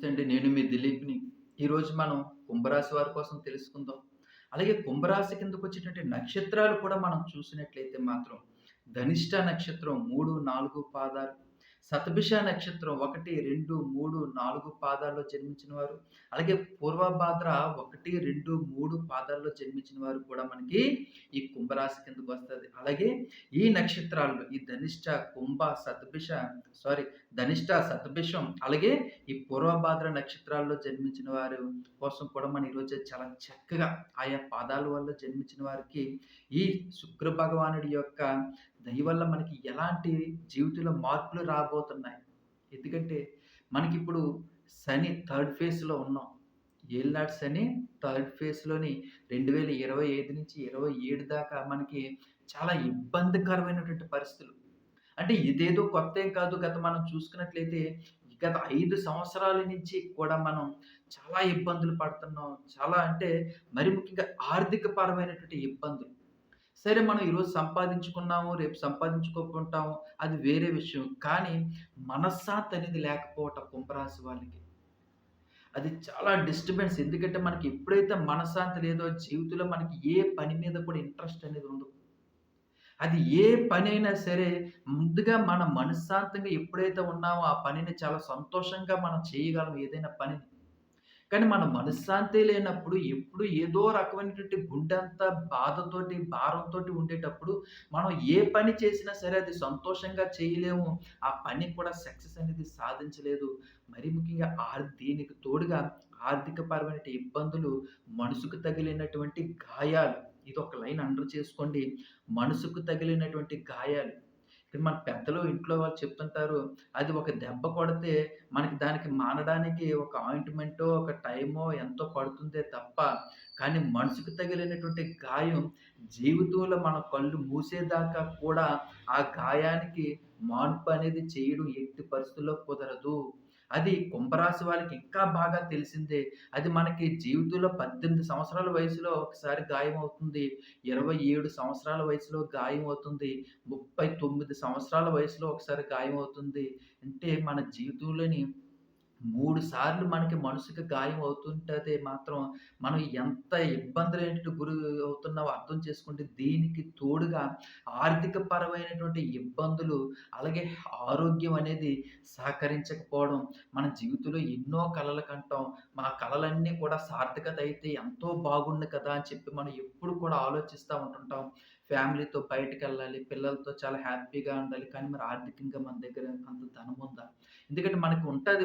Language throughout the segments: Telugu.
నమస్తే అండి. నేను మీ దిలీప్‌ని. ఈరోజు మనం కుంభరాశి వారి కోసం తెలుసుకుందాం. అలాగే కుంభరాశి కిందకొచ్చేటటువంటి నక్షత్రాలు కూడా మనం చూసినట్లయితే మాత్రం ధనిష్ట నక్షత్రం 3, 4 పాదాలు, సతభిష నక్షత్రం 1, 2, 3, 4 పాదాల్లో జన్మించిన వారు, అలాగే పూర్వభాద్ర 1, 2, 3 పాదాల్లో జన్మించిన వారు కూడా మనకి ఈ కుంభరాశి వస్తుంది. అలాగే ఈ నక్షత్రాల్లో ఈ ధనిష్ట, కుంభ, సతభిష సారీ ధనిష్ట, సతభిషం అలాగే ఈ పూర్వభాద్ర నక్షత్రాల్లో జన్మించిన వారు కోసం కూడా మనం ఈరోజు చాలా చక్కగా ఆయా పాదాల వల్ల జన్మించిన వారికి ఈ శుక్ర భగవానుడి యొక్క దయ వల్ల మనకి ఎలాంటి జీవితంలో మార్పులు రాబోతున్నాయి. ఎందుకంటే మనకిప్పుడు శని థర్డ్ ఫేజ్‌లో ఉన్నాం. ఏళ్ళనాటి శని థర్డ్ ఫేజ్‌లోని 2025 నుంచి 27 దాకా మనకి చాలా ఇబ్బందికరమైనటువంటి పరిస్థితులు. అంటే ఇదేదో కొత్త ఏం కాదు. గత మనం చూసుకున్నట్లయితే గత ఐదు సంవత్సరాల నుంచి కూడా మనం చాలా ఇబ్బందులు పడుతున్నాం. చాలా అంటే మరి ముఖ్యంగా ఆర్థిక పరమైనటువంటి ఇబ్బందులు. సరే మనం ఈరోజు సంపాదించుకున్నాము, రేపు సంపాదించుకోకుంటాము అది వేరే విషయం. కానీ మనశ్శాంతి అనేది లేకపోవటం కుంభరాశి వాళ్ళకి. అది చాలా డిస్టర్బెన్స్. ఎందుకంటే మనకి ఎప్పుడైతే మనశ్శాంతి లేదో జీవితంలో మనకి ఏ పని మీద కూడా ఇంట్రెస్ట్ అనేది ఉండదు. అది ఏ పనైనా సరే ముందుగా మన మనశ్శాంతంగా ఎప్పుడైతే ఉన్నామో ఆ పనిని చాలా సంతోషంగా మనం చేయగలం ఏదైనా పనిని. కానీ మన మనశ్శాంతి లేనప్పుడు ఎప్పుడు ఏదో రకమైనటువంటి గుండెంత బాధతోటి, భారంతోటి ఉండేటప్పుడు మనం ఏ పని చేసినా సరే అది సంతోషంగా చేయలేము. ఆ పని కూడా సక్సెస్ అనేది సాధించలేదు. మరి ముఖ్యంగా ఆర్ దీనికి తోడుగా ఆర్థికపరమైన ఇబ్బందులు, మనసుకు తగిలినటువంటి గాయాలు. ఇది ఒక లైన్ అండర్ చేసుకోండి. మనసుకు తగిలినటువంటి గాయాలు. మన పెద్దలు ఇంట్లో వాళ్ళు చెప్తుంటారు. అది ఒక దెబ్బ కొడితే మనకి దానికి మానడానికి ఒక ఆయింట్‌మెంటో, ఒక టైమో ఎంతో పడుతుందే తప్ప, కానీ మనసుకు తగిలినటువంటి గాయం జీవితంలో మన కళ్ళు మూసేదాకా కూడా ఆ గాయానికి మాన్పు అనేది చేయడం ఎట్టి పరిస్థితుల్లో కుదరదు. అది కుంభరాశి వాళ్ళకి ఇంకా బాగా తెలిసిందే. అది మనకి జీవితంలో 18 సంవత్సరాల వయసులో ఒకసారి గాయం అవుతుంది ఇరవై ఏడు సంవత్సరాల వయసులో గాయం అవుతుంది ముప్పై తొమ్మిది సంవత్సరాల వయసులో ఒకసారి గాయం అవుతుంది అంటే మన జీవితంలోని మూడు సార్లు మనకి మనసుకి గాయం అవుతుంటే మాత్రం మనం ఎంత ఇబ్బందులు ఏంటి గురి అవుతున్నామో అర్థం చేసుకుంటే దీనికి తోడుగా ఆర్థిక పరమైనటువంటి ఇబ్బందులు, అలాగే ఆరోగ్యం అనేది సహకరించకపోవడం, మన జీవితంలో ఎన్నో కళలు కంటాం. మా కళలన్నీ కూడా సార్థకత అయితే ఎంతో బాగుండు కదా! అని చెప్పి మనం ఎప్పుడు కూడా ఆలోచిస్తూ ఉంటుంటాం. ఫ్యామిలీతో బయటికెళ్ళాలి, పిల్లలతో చాలా హ్యాపీగా ఉండాలి. కానీ మరి ఆర్థికంగా మన దగ్గర అంత ధనం ఉందా ఎందుకంటే మనకు ఉంటుంది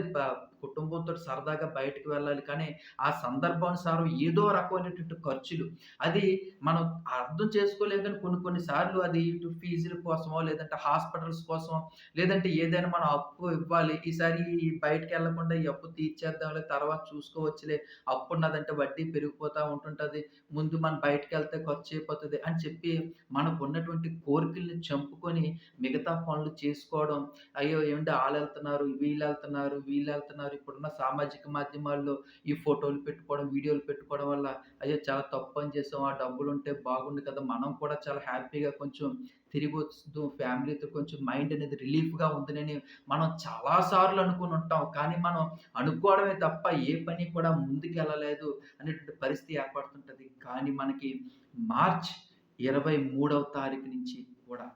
కుటుంబంతో సరదాగా బయటికి వెళ్ళాలి. కానీ ఆ సందర్భానుసారం ఏదో రకమైనటువంటి ఖర్చులు. అది మనం అర్థం చేసుకోలేం కానీ కొన్ని కొన్ని సార్లు అది ఇటు ఫీజుల కోసమో, లేదంటే హాస్పిటల్స్ కోసమో, లేదంటే ఏదైనా మనం అప్పు ఇవ్వాలి. ఈసారి బయటికెళ్ళకుండా ఈ అప్పు తీర్చేద్దాంలే తర్వాత చూసుకోవచ్చులే. అప్పు ఉన్నదంటే వడ్డీ పెరిగిపోతూ ఉంటుంటుంది ముందు మనం బయటికెళ్తే ఖర్చయిపోతది అని చెప్పి మనకున్నటువంటి కోరికల్ని చంపుకొని మిగతా పనులు చేసుకోవడం. అయ్యో! ఏమండీ వాళ్ళ వెళ్తున్నారు వీళ్ళు వెళ్తున్నారు వీళ్ళు వెళ్తున్నారు ఇప్పుడున్న సామాజిక మాధ్యమాల్లో ఈ ఫోటోలు పెట్టుకోవడం, వీడియోలు పెట్టుకోవడం వల్ల అయ్యో! చాలా తప్పు పని చేసాం. ఆ డబ్బులు ఉంటే బాగుండు కదా! మనం కూడా చాలా హ్యాపీగా కొంచెం తిరిగి తిరిగొస్తూ ఫ్యామిలీతో కొంచెం మైండ్ అనేది రిలీఫ్‌గా ఉందని మనం చాలా సార్లు అనుకునుంటాం. కానీ మనం అనుకోవడమే తప్ప ఏ పని కూడా ముందుకెళ్ళలేదు అనేటువంటి పరిస్థితి ఏర్పడుతుంటుంది కానీ మనకి మార్చ్ 23వ తారీఖు నుంచి కూడా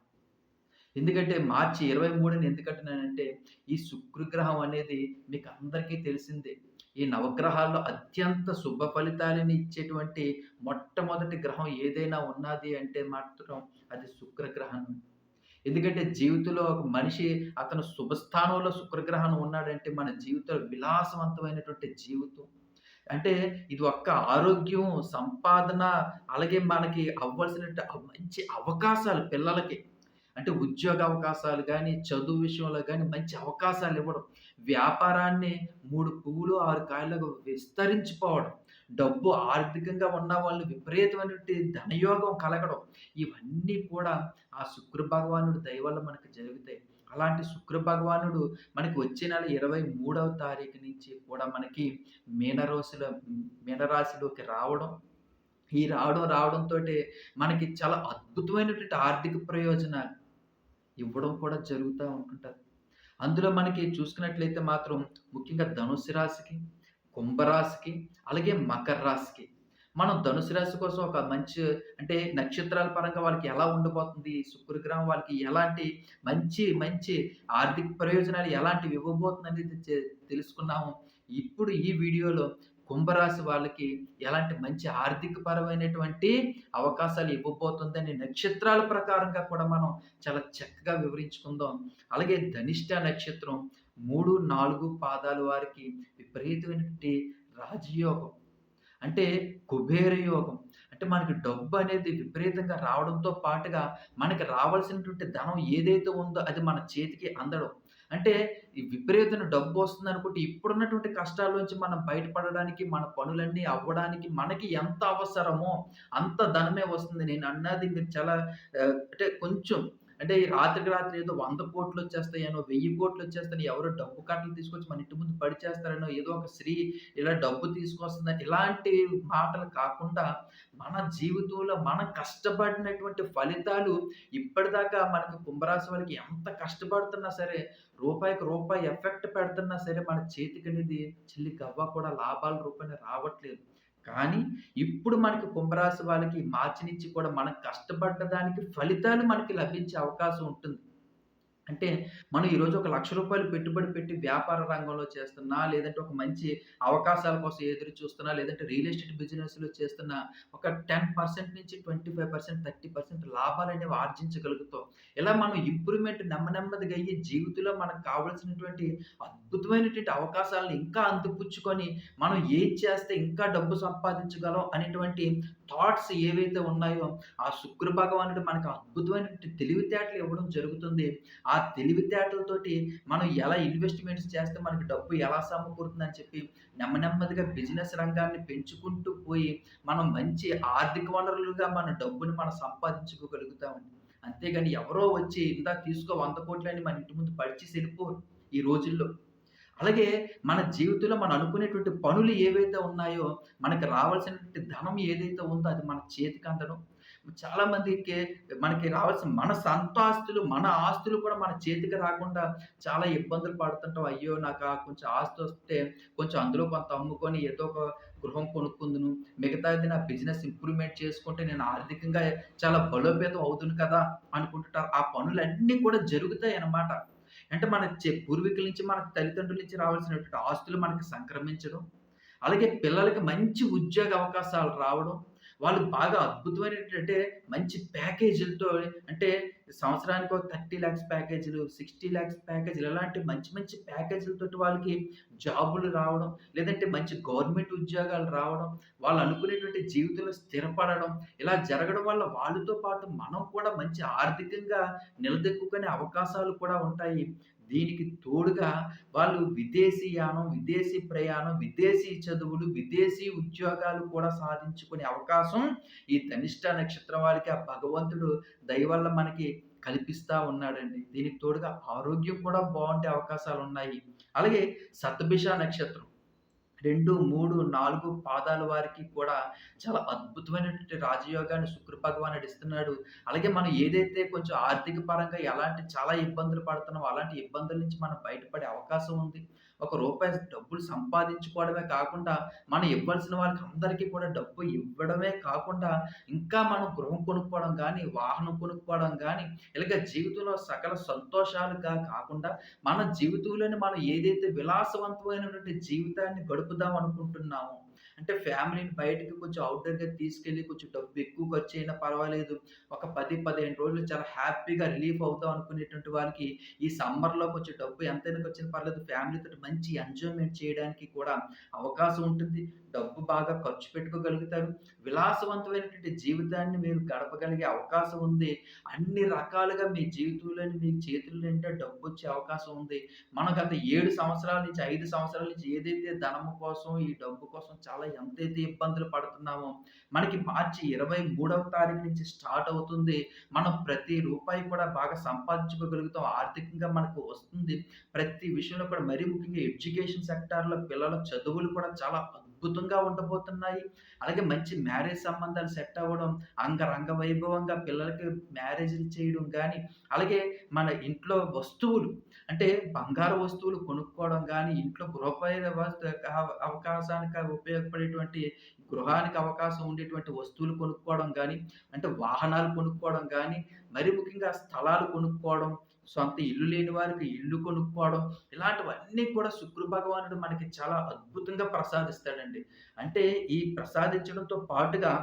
ఎందుకంటే మార్చి 23ని ఎందుకంటున్నానంటే ఈ శుక్రగ్రహం అనేది మీకు అందరికీ తెలిసిందే. ఈ నవగ్రహాల్లో అత్యంత శుభ ఫలితాలను ఇచ్చేటువంటి మొట్టమొదటి గ్రహం ఏదైనా ఉన్నది అంటే మాత్రం అది శుక్రగ్రహం. ఎందుకంటే జీవితంలో ఒక మనిషి అతను శుభస్థానంలో శుక్రగ్రహం ఉన్నాడంటే మన జీవితంలో విలాసవంతమైనటువంటి జీవితం. అంటే ఇది ఒక్క ఆరోగ్యం, సంపాదన అలాగే మనకి అవ్వాల్సిన మంచి అవకాశాలు పిల్లలకి. అంటే ఉద్యోగ అవకాశాలు కానీ చదువు విషయంలో కానీ మంచి అవకాశాలు ఇవ్వడం వ్యాపారాన్ని మూడు పువ్వులు ఆరు కాయలకు విస్తరించిపోవడం. డబ్బు ఆర్థికంగా ఉన్న వాళ్ళు విపరీతమైనటువంటి ధనయోగం కలగడం. ఇవన్నీ కూడా ఆ శుక్ర భగవానుడి దయ వల్ల మనకు జరుగుతాయి. అలాంటి శుక్ర భగవానుడు మనకి వచ్చే నెల 23వ తారీఖు నుంచి కూడా మనకి మీనరాశిలో మీనరాశిలోకి రావడం. ఈ రావడం రావడంతో మనకి చాలా అద్భుతమైనటువంటి ఆర్థిక ప్రయోజనాలు ఇవ్వడం కూడా జరుగుతూ ఉంటుంటది. అందులో మనకి చూసుకున్నట్లయితే మాత్రం ముఖ్యంగా ధనుసు రాశికి, కుంభరాశికి, అలాగే మకర రాశికి. మనం ధనుసు రాశి కోసం ఒక మంచి అంటే నక్షత్రాల పరంగా వాళ్ళకి ఎలా ఉండబోతుంది, శుక్రగ్రహం వాళ్ళకి ఎలాంటి మంచి, మంచి ఆర్థిక ప్రయోజనాలు ఎలాంటివి ఇవ్వబోతుంది అనేది తెలుసుకున్నాము. ఇప్పుడు ఈ వీడియోలో కుంభరాశి వాళ్ళకి ఎలాంటి మంచి ఆర్థిక పరమైనటువంటి అవకాశాలు ఇవ్వబోతుందని నక్షత్రాల ప్రకారంగా కూడా మనం చాలా చక్కగా వివరించుకుందాం. అలాగే ధనిష్ట నక్షత్రం 3, 4 పాదాల వారికి విపరీతమైనటువంటి రాజయోగం. అంటే కుబేర యోగం. అంటే మనకి డబ్బు అనేది విపరీతంగా రావడంతో పాటుగా మనకి రావాల్సినటువంటి ధనం ఏదైతే ఉందో అది మన చేతికి అందడం. అంటే ఈ విపరీతమైన డబ్బొస్తుందనుకుంటే ఇప్పుడున్నటువంటి కష్టాల నుంచి మనం బయటపడడానికి, మన పనులన్నీ అవ్వడానికి మనకి ఎంత అవసరమో అంత ధనమే వస్తుంది. నేను అన్నది మీరు చాలా అంటే కొంచెం అంటే ఈ రాత్రికి రాత్రి ఏదో వంద కోట్లు వచ్చేస్తాయనో, వెయ్యి కోట్లు వచ్చేస్తాయని ఎవరో డబ్బు కట్టలు తీసుకొచ్చి మన ఇంటి ముందు పడిచేస్తారనో, ఏదో ఒక స్త్రీ ఇలా డబ్బు తీసుకొస్తుందని ఇలాంటి మాటలు కాకుండా మన జీవితంలో మనం కష్టపడినటువంటి ఫలితాలు ఇప్పటిదాకా మనకి కుంభరాశి వాళ్ళకి ఎంత కష్టపడుతున్నా సరే, రూపాయికి రూపాయి ఎఫెక్ట్ పెడుతున్నా సరే మన చేతికి అనేది చిల్లి గవ్వ కూడా లాభాల రూపాయలు రావట్లేదు. కానీ ఇప్పుడు మనకి కుంభరాశి వాళ్ళకి మార్చి నుంచి కూడా మనం కష్టపడ్డ దానికి ఫలితాలు మనకి లభించే అవకాశం ఉంటుంది. అంటే మనం ఈరోజు ఒక లక్ష రూపాయలు పెట్టుబడి పెట్టి వ్యాపార రంగంలో చేస్తున్నా, లేదంటే ఒక మంచి అవకాశాల కోసం ఎదురు చూస్తున్నా, లేదంటే రియల్ ఎస్టేట్ బిజినెస్‌లో చేస్తున్నా ఒక 10% నుంచి twenty five percent thirty percent లాభాలు అనేవి ఆర్జించగలుగుతాం. ఇలా మనం ఇంప్రూవ్‌మెంట్ నెమ్మ నెమ్మదిగా అయ్యి జీవితంలో మనకు కావాల్సినటువంటి అద్భుతమైనటువంటి అవకాశాలను ఇంకా అందిపుచ్చుకొని, మనం ఏం చేస్తే ఇంకా డబ్బు సంపాదించగలం అనేటువంటి థాట్స్ ఏవైతే ఉన్నాయో, ఆ శుక్ర భగవానుడు మనకు అద్భుతమైన తెలివితేటలు ఇవ్వడం జరుగుతుంది. ఆ తెలివితేటలతోటి మనం ఎలా ఇన్వెస్ట్‌మెంట్స్ చేస్తే మనకి డబ్బు ఎలా సమకూరుతుందని చెప్పి నెమ్మ నెమ్మదిగా బిజినెస్ రంగాన్ని పెంచుకుంటూ పోయి, మనం మంచి ఆర్థిక వనరులుగా మన డబ్బుని మనం సంపాదించుకోగలుగుతామండి. అంతేగాని ఎవరో వచ్చి ఇందా తీసుకో వంద కోట్లని మన ఇంటి ముందు పడిచేసి ఎళ్ళిపోరు ఈ రోజుల్లో. అలాగే మన జీవితంలో మనం అనుకునేటువంటి పనులు ఏవైతే ఉన్నాయో, మనకి రావాల్సినటువంటి ధనం ఏదైతే ఉందో అది మన చేతికి అందడం. చాలా మందికి మనకి రావాల్సిన మన సొంత ఆస్తులు, మన ఆస్తులు కూడా మన చేతికి రాకుండా చాలా ఇబ్బందులు పడుతుంటాం. అయ్యో! నాకు కొంచెం ఆస్తి వస్తే కొంచెం అందులో కొంత అమ్ముకొని ఏదో ఒక గృహం కొనుక్కుందును. మిగతాది నా బిజినెస్ ఇంప్రూవ్‌మెంట్ చేసుకుంటే నేను ఆర్థికంగా చాలా బలోపేతం అవుతుంది కదా! అనుకుంటుంటారు. ఆ పనులన్నీ కూడా జరుగుతాయి అన్నమాట అంటే మన పూర్వీకుల నుంచి, మన తల్లిదండ్రుల నుంచి రావాల్సినటువంటి ఆస్తులు మనకి సంక్రమించడం. అలాగే పిల్లలకి మంచి ఉద్యోగ అవకాశాలు రావడం. వాళ్ళు బాగా అద్భుతమైనటువంటి అంటే మంచి ప్యాకేజీలతో అంటే సంవత్సరానికి ఒక థర్టీ ల్యాక్స్ ప్యాకేజీలు, 60,00,000 ప్యాకేజీలు ఇలాంటి మంచి మంచి ప్యాకేజీలతో వాళ్ళకి జాబులు రావడం. లేదంటే మంచి గవర్నమెంట్ ఉద్యోగాలు రావడం. వాళ్ళు అనుకునేటువంటి జీవితంలో స్థిరపడడం. ఇలా జరగడం వల్ల వాళ్ళతో పాటు మనం కూడా మంచి ఆర్థికంగా నిలదెక్కుకునే అవకాశాలు కూడా ఉంటాయి. దీనికి తోడుగా వాళ్ళు విదేశీయానం, విదేశీ ప్రయాణం, విదేశీ చదువులు, విదేశీ ఉద్యోగాలు కూడా సాధించుకునే అవకాశం ఈ ధనిష్ట నక్షత్రం వాళ్ళకి ఆ భగవంతుడు దయవల్ల మనకి కల్పిస్తూ ఉన్నాడండి. దీనికి తోడుగా ఆరోగ్యం కూడా బాగుండే అవకాశాలు ఉన్నాయి అలాగే శతభిష నక్షత్రం 2, 3, 4 పాదాల వారికి కూడా చాలా అద్భుతమైనటువంటి రాజయోగాన్ని శుక్ర భగవానుడు ఇస్తున్నాడు. అలాగే మనం ఏదైతే కొంచెం ఆర్థిక పరంగా ఎలాంటి చాలా ఇబ్బందులు పడుతున్నామో, అలాంటి ఇబ్బందుల నుంచి మనం బయటపడే అవకాశం ఉంది. ఒక రూపాయి డబ్బులు సంపాదించుకోవడమే కాకుండా, మనం ఇవ్వాల్సిన వాళ్ళకి అందరికీ కూడా డబ్బు ఇవ్వడమే కాకుండా, ఇంకా మనం గృహం కొనుక్కోవడం కానీ వాహనం కొనుక్కోవడం కానీ ఇలాగ జీవితంలో సకల సంతోషాలుగా కాకుండా, మన జీవితంలోని మనం ఏదైతే విలాసవంతమైనటువంటి జీవితాన్ని గడుపుదాం అనుకుంటున్నామో, అంటే ఫ్యామిలీని బయటకి కొంచెం అవుట్డోర్గా తీసుకెళ్ళి కొంచెం డబ్బు ఎక్కువ ఖర్చయినా పర్వాలేదు. ఒక 10, 15 రోజులు చాలా హ్యాపీగా రిలీఫ్ అవుతాం అనుకునేటువంటి వాళ్ళకి, ఈ సమ్మర్‌లో కొంచెం డబ్బు ఎంతైనా ఖర్చయినా పర్లేదు ఫ్యామిలీతో మంచి ఎంజాయ్‌మెంట్ చేయడానికి కూడా అవకాశం ఉంటుంది. డబ్బు బాగా ఖర్చు పెట్టుకోగలుగుతారు. విలాసవంతమైనటువంటి జీవితాన్ని మీరు గడపగలిగే అవకాశం ఉంది. అన్ని రకాలుగా మీ జీవితంలోని మీ చేతుల నిండా డబ్బొచ్చే అవకాశం ఉంది. మనం గత ఏడు సంవత్సరాల నుంచి, ఐదు సంవత్సరాల నుంచి ఏదైతే ధనము కోసం, ఈ డబ్బు కోసం చాలా ఎంతైతే ఇబ్బందులు పడుతున్నామో, మనకి మార్చి 23వ తారీఖు నుంచి స్టార్ట్ అవుతుంది. మనం ప్రతి రూపాయి కూడా బాగా సంపాదించుకోగలుగుతాం. ఆర్థికంగా మనకు వస్తుంది. ప్రతి విషయంలో కూడా మరీ ముఖ్యంగా ఎడ్యుకేషన్ సెక్టార్‌లో పిల్లల చదువులు కూడా చాలా అద్భుతంగా ఉండబోతున్నాయి. అలాగే మంచి మ్యారేజ్ సంబంధాలు సెట్ అవ్వడం, అంగరంగ వైభవంగా పిల్లలకి మ్యారేజ్‌లు చేయడం కానీ అలాగే మన ఇంట్లో వస్తువులు అంటే బంగారు వస్తువులు కొనుక్కోవడం కానీ ఇంట్లో గృహపై అవకాశానికి ఉపయోగపడేటువంటి గృహానికి అవకాశం ఉండేటువంటి వస్తువులు కొనుక్కోవడం కానీ అంటే వాహనాలు కొనుక్కోవడం కానీ మరి ముఖ్యంగా స్థలాలు కొనుక్కోవడం, సొంత ఇల్లు లేని వారికి ఇల్లు కొనుక్కోవడం, ఇలాంటివన్నీ కూడా శుక్ర భగవానుడు మనకి చాలా అద్భుతంగా ప్రసాదిస్తాడండి. అంటే ఈ ప్రసాదించడంతో పాటుగా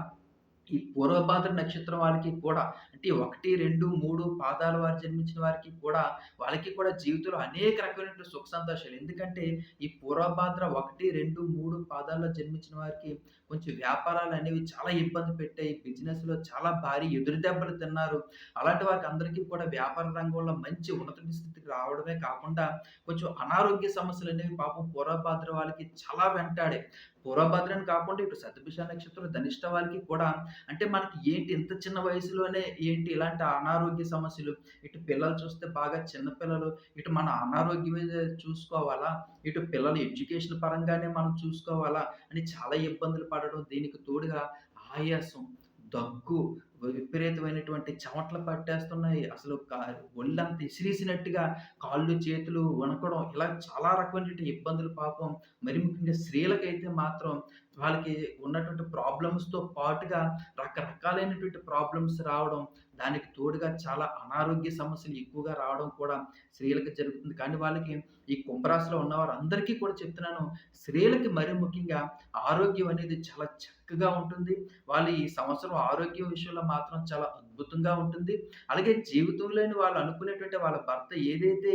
ఈ పూర్వభాద్ర నక్షత్రం వాళ్ళకి కూడా అంటే 1, 2, 3 పాదాల వారు జన్మించిన వారికి కూడా వాళ్ళకి కూడా జీవితంలో అనేక రకమైనటువంటి సుఖ సంతోషాలు. ఎందుకంటే ఈ పూర్వభాద్ర 1, 2, 3 పాదాల్లో జన్మించిన వారికి కొంచెం వ్యాపారాలు అనేవి చాలా ఇబ్బంది పెట్టాయి. బిజినెస్‌లో చాలా భారీ ఎదురు దెబ్బలు తిన్నారు. అలాంటి వారికి అందరికీ కూడా వ్యాపార రంగంలో మంచి ఉన్నత స్థితికి రావడమే కాకుండా కొంచెం అనారోగ్య సమస్యలు అనేవి పాపం పూర్వభాద్ర వాళ్ళకి చాలా వెంటాడే పూర్వభద్రని కాకుండా ఇటు సతభిష నక్షత్రం, ధనిష్ట వాళ్ళకి కూడా అంటే మనకి ఏంటి ఇంత చిన్న వయసులోనే ఏంటి ఇలాంటి అనారోగ్య సమస్యలు, ఇటు పిల్లలు చూస్తే బాగా చిన్న పిల్లలు, ఇటు మన అనారోగ్యం చూసుకోవాలా, ఇటు పిల్లల ఎడ్యుకేషన్ పరంగానే మనం చూసుకోవాలా? అని చాలా ఇబ్బందులు పడడం, దీనికి తోడుగా ఆయాసం, దగ్గు, విపరీతమైనటువంటి చెమటలు పట్టేస్తున్నాయి. అసలు ఒళ్ళంత ఒళ్ళంతా కాళ్ళు, చేతులు వణకడం ఇలా చాలా రకమైనటువంటి ఇబ్బందులు పాపం మరి ముఖ్యంగా స్త్రీలకైతే మాత్రం వాళ్ళకి ఉన్నటువంటి ప్రాబ్లమ్స్‌తో పాటుగా రకరకాలైనటువంటి ప్రాబ్లమ్స్ రావడం, దానికి తోడుగా చాలా అనారోగ్య సమస్యలు ఎక్కువగా రావడం కూడా స్త్రీలకు జరుగుతుంది. కానీ వాళ్ళకి ఈ కుంభరాశిలో ఉన్న వారందరికీ కూడా చెప్తున్నాను. స్త్రీలకి మరి ముఖ్యంగా ఆరోగ్యం అనేది చాలా చక్కగా ఉంటుంది. వాళ్ళు ఈ సంవత్సరం ఆరోగ్యం విషయంలో మాత్రం చాలా అద్భుతంగా ఉంటుంది. అలాగే జీవితంలోని వాళ్ళు అనుకునేటువంటి వాళ్ళ భర్త ఏదైతే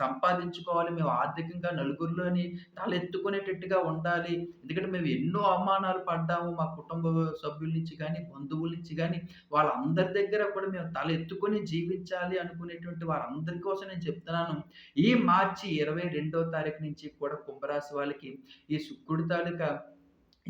సంపాదించుకోవాలి, మేము ఆర్థికంగా నలుగురిలోని తలెత్తుకునేటట్టుగా ఉండాలి. ఎందుకంటే మేము ఎన్నో అవమానాలు పడ్డాము. మా కుటుంబ సభ్యుల నుంచి కానీ బంధువుల నుంచి కానీ వాళ్ళందరి దగ్గర కూడా మేము తలెత్తుకొని జీవించాలి అనుకునేటువంటి వారందరి కోసం నేను చెప్తున్నాను. ఈ మార్చి 22వ తారీఖు నుంచి కూడా కుంభరాశి వాళ్ళకి ఈ శుక్రుడి తాలూకా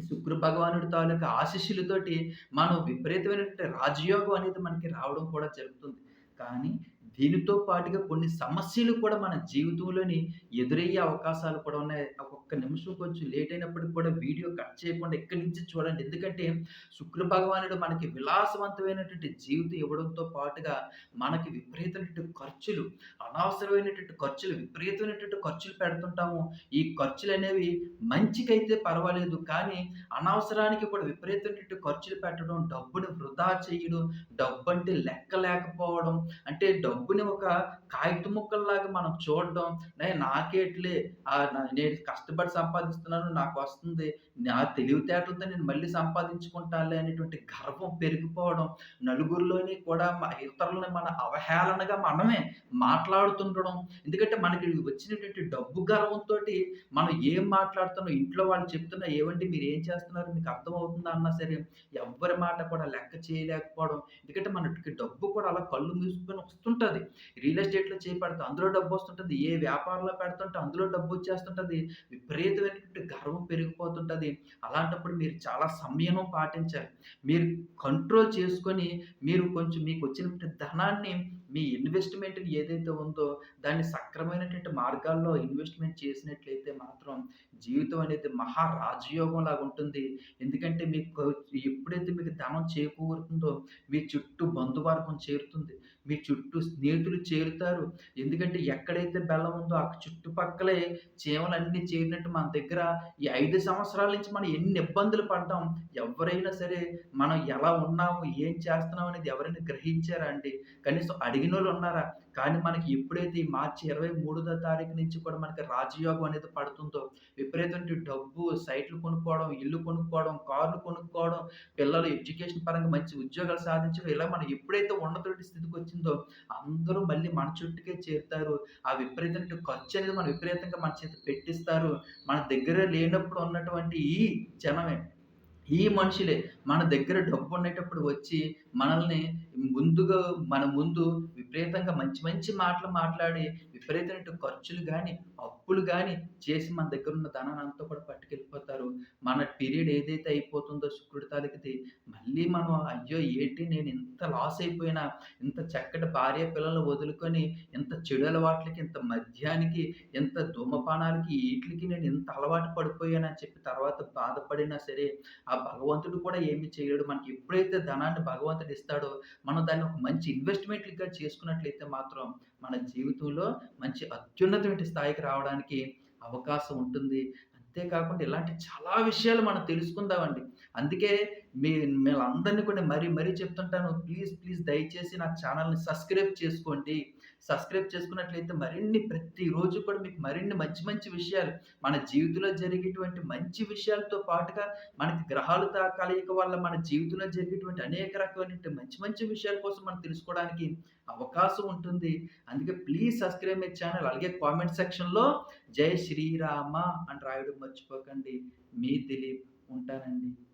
శుక్ర భగవానుడి తాలూకా ఆశీస్సులతోటి మనం విపరీతమైనటువంటి రాజయోగం అనేది మనకి రావడం కూడా జరుగుతుంది. కానీ దీనితో పాటుగా కొన్ని సమస్యలు కూడా మన జీవితంలోని ఎదురయ్యే అవకాశాలు కూడా ఉన్నాయి. ఒక్క నిమిషం కొంచెం లేట్ అయినప్పటికి కూడా వీడియో కట్ చేయకుండా ఇక్కడి నుంచి చూడండి. ఎందుకంటే శుక్ర భగవానుడు మనకి విలాసవంతమైనటువంటి జీవితం ఇవ్వడంతో పాటుగా మనకి విపరీతమైనటువంటి ఖర్చులు, అనవసరమైనటువంటి ఖర్చులు, విపరీతమైనటువంటి ఖర్చులు పెడుతుంటాము. ఈ ఖర్చులు అనేవి మంచికైతే పర్వాలేదు. కానీ అనవసరానికి కూడా విపరీతమైనటువంటి ఖర్చులు పెట్టడం, డబ్బుని వృధా చేయడం, డబ్బు అంటే లెక్క లేకపోవడం, అంటే డబ్బు డబ్బుని ఒక కాగితం ముక్కల్లాగా మనం చూడడం, "నే నాకేట్లే నేను కష్టపడి సంపాదిస్తున్నాను. నాకు వస్తుంది నా తెలివితేటలతో నేను మళ్ళీ సంపాదించుకుంటానులే" అనేటువంటి గర్వం పెరిగిపోవడం, నలుగురిలోని కూడా ఇతరులని మన అవహేళనగా మనమే మాట్లాడుతుండడం. ఎందుకంటే మనకి వచ్చినటువంటి డబ్బు గర్వంతో మనం ఏం మాట్లాడుతున్నాం, ఇంట్లో వాళ్ళు చెప్తున్నా, మీరు ఏం చేస్తున్నారు? మీకు అర్థమవుతుందా?" అన్నా సరే ఎవ్వరి మాట కూడా లెక్క చేయలేకపోవడం. ఎందుకంటే మనకి డబ్బు కూడా అలా కళ్ళు మూసుకొని వస్తుంటుంది రియల్ ఎస్టేట్‌లో చేయి అందులో డబ్బు వస్తుంటుంది ఏ వ్యాపారంలో పెడుతుంటే అందులో డబ్బు వచ్చేస్తుంటుంది విపరీతమైనటువంటి గర్వం పెరిగిపోతుంటుంది అలాంటప్పుడు మీరు చాలా సంయమం పాటించాలి. మీరు కంట్రోల్ చేసుకొని మీరు కొంచెం మీకు వచ్చినటువంటి ధనాన్ని మీ ఇన్వెస్ట్మెంట్ ఏదైతే ఉందో దాన్ని సక్రమైనటువంటి మార్గాల్లో ఇన్వెస్ట్‌మెంట్ చేసినట్లయితే మాత్రం జీవితం అనేది మహా రాజయోగంలాగా ఉంటుంది. ఎందుకంటే మీకు ఎప్పుడైతే మీకు ధనం చేకూరుతుందో మీ చుట్టూ బంధువర్గం చేరుతుంది. మీ చుట్టూ స్నేహితులు చేరుతారు. ఎందుకంటే ఎక్కడైతే బెల్లం ఉందో ఆ చుట్టుపక్కలే చీమలన్నీ చేరినట్టు మన దగ్గర ఈ ఐదు సంవత్సరాల నుంచి మనం ఎన్ని ఇబ్బందులు పడ్డాం. ఎవరైనా సరే మనం ఎలా ఉన్నాము, ఏం చేస్తున్నాం అనేది ఎవరైనా గ్రహించారా అండి? కనీసం అడిగిన వాళ్ళు ఉన్నారా? కానీ మనకి ఎప్పుడైతే ఈ మార్చి 23దో తారీఖు నుంచి కూడా మనకి రాజయోగం అనేది పడుతుందో, విపరీతమైన డబ్బు, సైట్లు కొనుక్కోవడం, ఇల్లు కొనుక్కోవడం, కార్లు కొనుక్కోవడం, పిల్లలు ఎడ్యుకేషన్ పరంగా మంచి ఉద్యోగాలు సాధించడం, ఇలా మనం ఎప్పుడైతే ఉన్నతంటి స్థితికి వచ్చిందో అందరూ మళ్ళీ మన చుట్టుకే చేరుతారు. ఆ విపరీతమైన ఖర్చనేది మనం విపరీతంగా మన చేత పెట్టిస్తారు. మన దగ్గర లేనప్పుడు ఉన్నటువంటి ఈ జనమే ఈ మనుషులే మన దగ్గర డబ్బు ఉండేటప్పుడు వచ్చి మనల్ని ముందుగా మన ముందు విపరీతంగా మంచి మంచి మాటలు మాట్లాడి విపరీతమైన ఖర్చులు కానీ అప్పులు కానీ చేసి మన దగ్గర ఉన్న ధనాన్ని అంతా కూడా పట్టుకెళ్ళిపోతారు. మన పీరియడ్ ఏదైతే అయిపోతుందో శుక్రుడి తాలూకుది మళ్ళీ మనం అయ్యో! ఏంటి నేను ఇంత లాస్ అయిపోయినా, ఇంత చక్కటి భార్య పిల్లలు వదులుకొని, ఇంత చెడు అలవాట్లకి, ఇంత మద్యానికి, ఇంత ధూమపానాలకి, వీటికి నేను ఇంత అలవాటు పడిపోయానని చెప్పి తర్వాత బాధపడినా సరే, ఆ భగవంతుడు కూడా ఏమి చేయడు మనకి ఎప్పుడైతే ధనాన్ని భగవంతుడు ఇస్తాడో, మనం దాన్ని ఒక మంచి ఇన్వెస్ట్‌మెంట్‌గా చేసుకున్నట్లయితే మాత్రం మన జీవితంలో మంచి అత్యున్నతమైన స్థాయికి రావడానికి అవకాశం ఉంటుంది. అంతే కాకుండా ఇలాంటి చాలా విషయాలు మనం తెలుసుకుందామండి. అందుకే మీ మీళ్ళందరిని కూడా మరీ మరీ చెప్తుంటాను. ప్లీజ్, ప్లీజ్ దయచేసి నా ఛానల్ని సబ్స్క్రైబ్ చేసుకోండి. సబ్స్క్రైబ్ చేసుకున్నట్లయితే మరిన్ని ప్రతిరోజు కూడా మీకు మరిన్ని మంచి మంచి విషయాలు మన జీవితంలో జరిగేటువంటి మంచి విషయాలతో పాటుగా మనకి గ్రహాలు కలయిక వల్ల మన జీవితంలో జరిగేటువంటి అనేక రకమైనటువంటి మంచి మంచి విషయాల కోసం మనం తెలుసుకోవడానికి అవకాశం ఉంటుంది. అందుకే ప్లీజ్ సబ్స్క్రైబ్ మై ఛానల్. అలాగే కామెంట్ సెక్షన్‌లో జై శ్రీరామ అని రాయడం మర్చిపోకండి. మీ దిలీప్ ఉంటానండి.